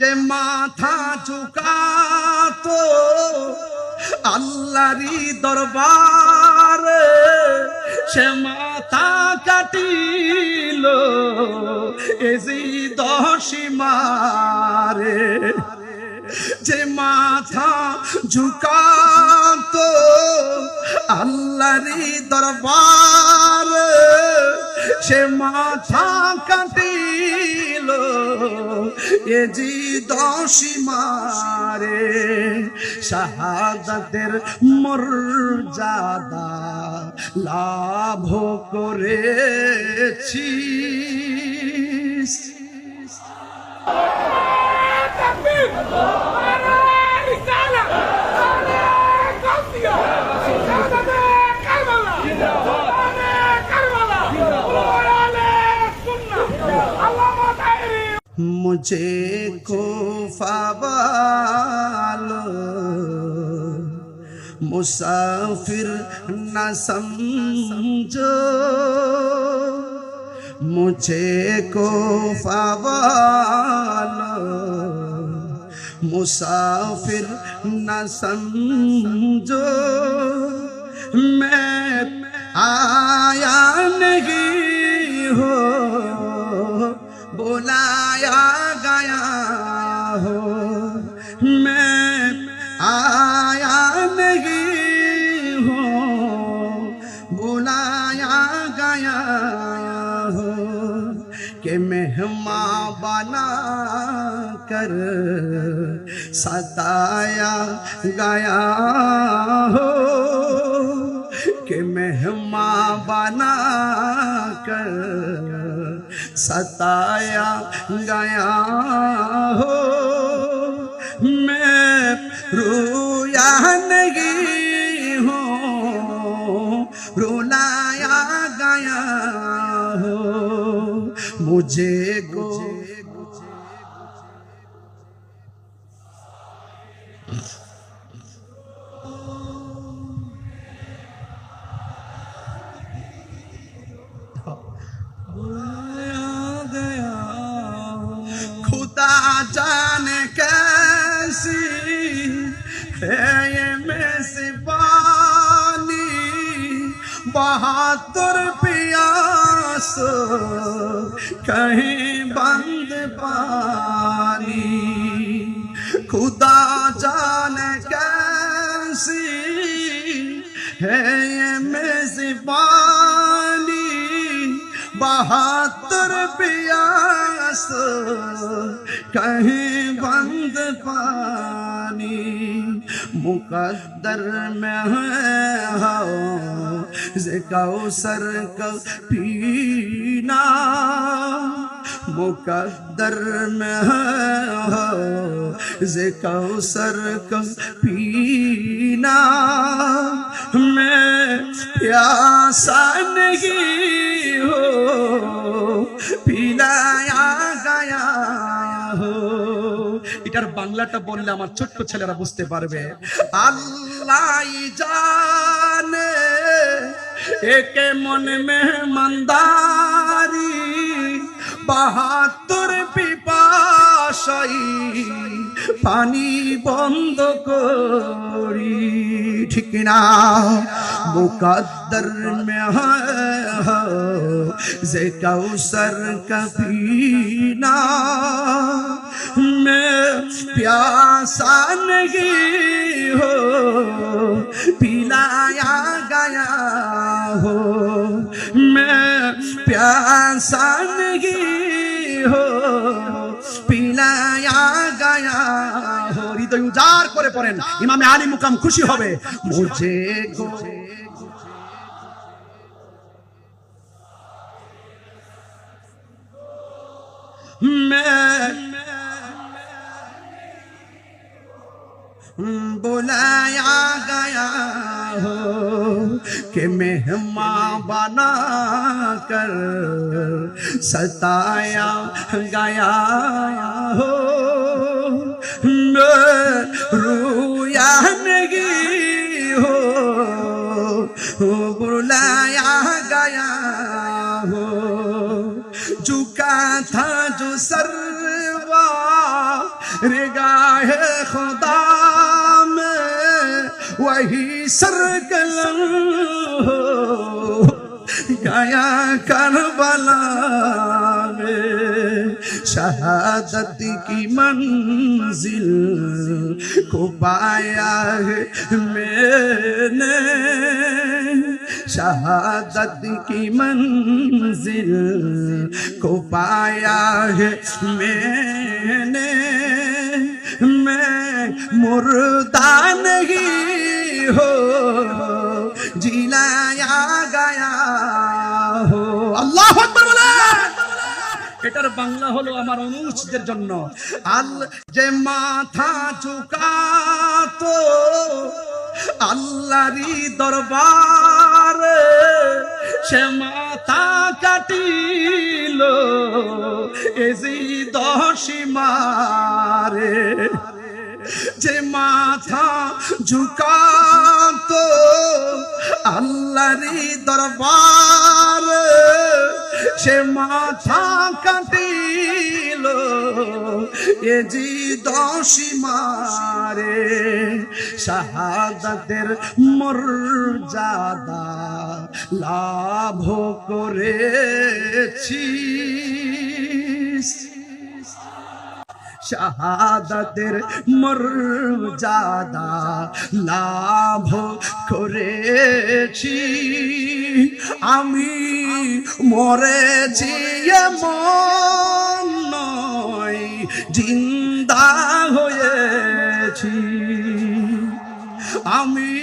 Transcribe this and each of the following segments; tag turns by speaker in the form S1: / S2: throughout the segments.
S1: যে মাথা ঝুকাতো আল্লাহরি দরবার, সে মাথা কাটিল এজি দশি মারে। যে মাথা ঝুকাতো আল্লাহরি দরবার, সে মাথা কাটিল এ জি দশি মারে মর মর্যাদা লাভ করেছি
S2: takbir!
S1: مجھے کوفہ والوں مسافر نہ سمجھو۔ مجھے کوفہ والوں مسافر نہ سمجھو۔ میں آیا نہیں ہوں۔ بلایا گیا ہو۔ میں آیا نہیں ہو بلایا گیا ہو کہ مہماں بنا کر ستایا گیا ہو۔ کہ مہماں بنا کر ستایا گیا ہو۔ میں رویا نہیں ہوں۔ رولایا گیا ہو۔ مجھے گو۔ میں سے پانی بہادر پیاس، کہیں بند پانی۔ خدا جان کیسی ہے یہ میں سے پانی پیاس پیاس، کہیں بند پانی مقدر میں ہے ہو سر کا پینا مقدر میں ہے ہو سر کا پینا میں پیاسا نہیں ہو۔ এটার বাংলাটা বললে আমার ছোট্ট ছেলেরা বুঝতে পারবে। আল্লাহ একে মনে মেহমানদারি, বাহাত্তর পিপাসাই পানি বন্ধ করি, ঠিক না? মুকদ্দর মে যে কৌসর কপিনা मैं प्यासा नहीं हो पिलाया गया हो मैं प्यासा नहीं हो পিলায়া গায়া হো হৃদয় উজাড় করে পড়েন ইমামে আলী মুকাম খুশি হবে মুঝে গো मैं بلایا گیا ہو کہ مہمان بنا کر ستایا گیا ہو۔ رویا نگی ہو۔ بلایا گیا ہو۔ جھکا تھا جو سر رگاہ خدا वही सरकलम हो गया करबला में शहादत की मंजिल को पाया है मैंने शहादत की मंजिल को पाया है मैंने मैं मुर्दा বাংলা হলো আমার অনুষ্ঠদের জন্য। আল যে মাথা ঝুকাতো আল্লাহরি দরবার সে মাথা কাটিল এজি দশি মারে। যে মাথা ঝুকাতো আল্লাহরি দরবার সে মাথা কাটিল এ জি দশি মারে শাহাদাতের মর্যাদা লাভ করেছি শাহাদাতের মর্যাদা লাভ করেছি। আমি মরেছি নয় জিন্দা হয়েছি আমি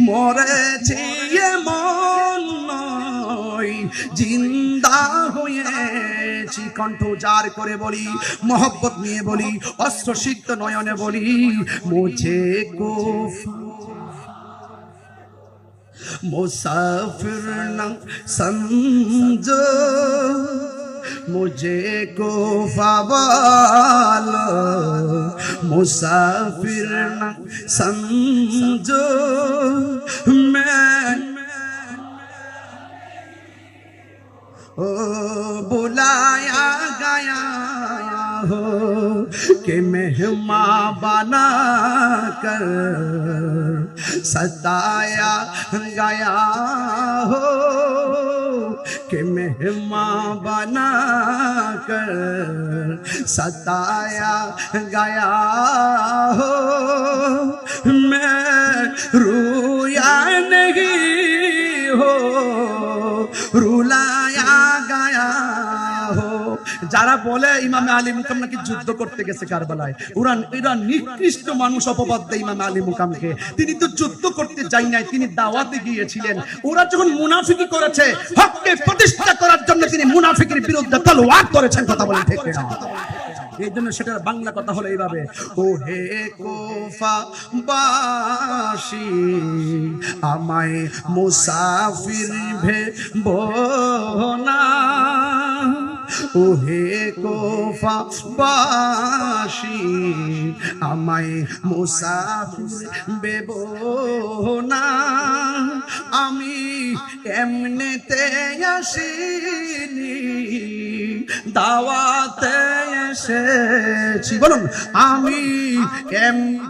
S1: মরেছি এমন নয় জিন্দা হয়েছি কণ্ঠ জার করে বলি মহব্বত নিয়ে বলি অস্ত্র সিদ্ধ নয়নে বলি মুঝে কুফ मुसाफिर न समझो مجھے کو والا مسافر نہ سمجھو، میں بلایا گیا ہو کہ مہماں بنا کر ستایا گیا ہو۔ کہ مہماں بنا کر ستایا گیا ہو۔ میں رویا نہیں যারা বলে ইমামে আলী মুকাম নাকি যুদ্ধ করতে গেছে কারবালায়, ওরা এরা নিকৃষ্ট মানুষ অপবাদ দেয় ইমামে আলী মুকামকে। তিনি তো যুদ্ধ করতে যাই নাই, তিনি দাওয়াতে গিয়েছিলেন। ওরা যখন মুনাফিকি করেছে, হককে প্রতিষ্ঠা করার জন্য তিনি মুনাফিকের বিরুদ্ধে তলোয়ার করেছেন কথা বলে ঠিক না এই জন্য সেটার বাংলা কথা হলো এইভাবে ও হে কোফা বাসি, আমায় মুসাফির ভেবনা ও হে কোফা আমায় মুসাফির বেব না। আমি এমনিতে আসিনি দাওয়াতে এসেছি। বলুন আমি এম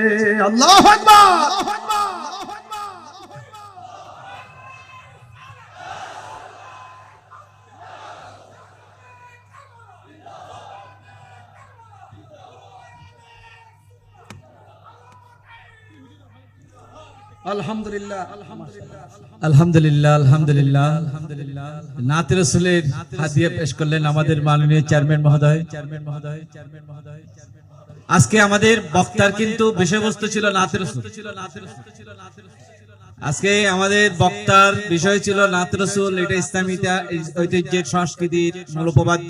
S1: আল্লাহ আলহামদুলিল্লাহ
S3: আলহামদুলিল্লাহ আলহামদুলিল্লাহ নাতে রসুলের হাদিয়া পেশ করলেন আমাদের মাননীয় চেয়ারম্যান মহোদয় চেয়ারম্যান মহোদয় চেয়ারম্যান মহোদয়। আজকে আমাদের বক্তার কিন্তু বিষয়বস্তু ছিল নাতের আজকে আমাদের বক্তার বিষয় ছিল নাথ রসুল, এটা ইসলামী ঐতিহ্যের সংস্কৃতির মূলোপবাদ্য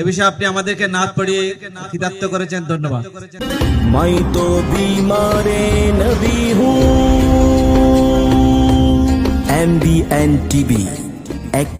S3: এ বিষয়ে আপনি আমাদেরকে নাথ পড়িয়ে কৃতার্থ করেছেন, ধন্যবাদ।